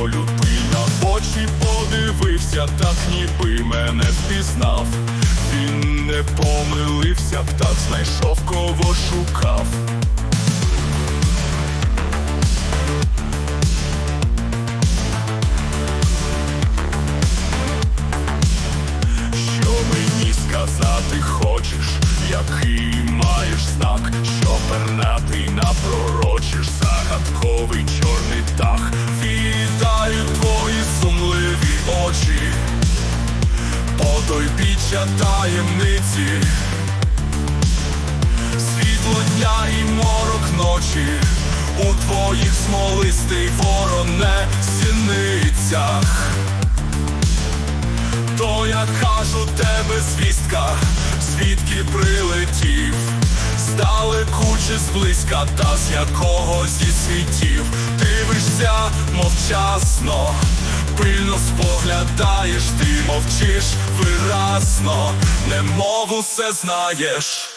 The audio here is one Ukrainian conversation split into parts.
полюбила, очі подивився, так ніби мене впізнав. Він не помилився, так знайшов, кого шукав. Що мені сказати хочеш, який маєш знак, що пернатий напророчиш загадковий чорний так. Потойбіччя таємниці, світло дня і морок ночі, у твоїх смолистий вороне сіницях. То я кажу тебе звістка, звідки прилетів, здалеку чи зблизька, та з якого зі світів? Дивишся мовчасно, пильно споглядаєш, ти мовчиш виразно, немов усе знаєш.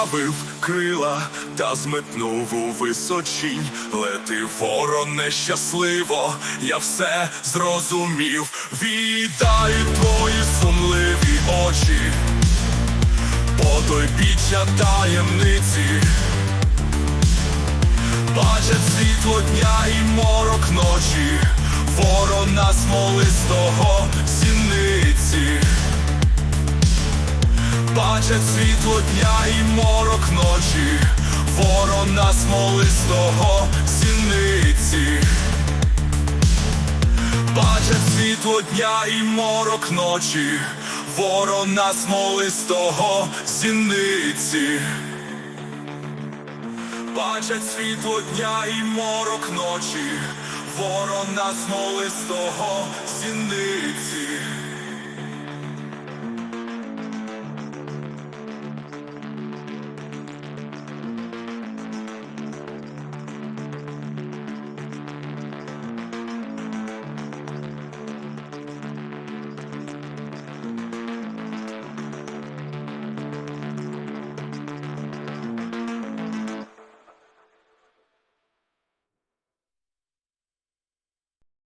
Розправив крила та зметнув у височінь. Лети ворон нещасливо, я все зрозумів. Віддаю твої сумливі очі, потойбіччя таємниці. Бачать світло дня і морок ночі, ворона смолистого сіниці. Бачать світло дня і ночі, ворона смолистого сіниці. Бачать світло дня і морок ночі, ворона смолистого сіниці. Бачать світло дня і морок ночі, ворона смолистого сіниці.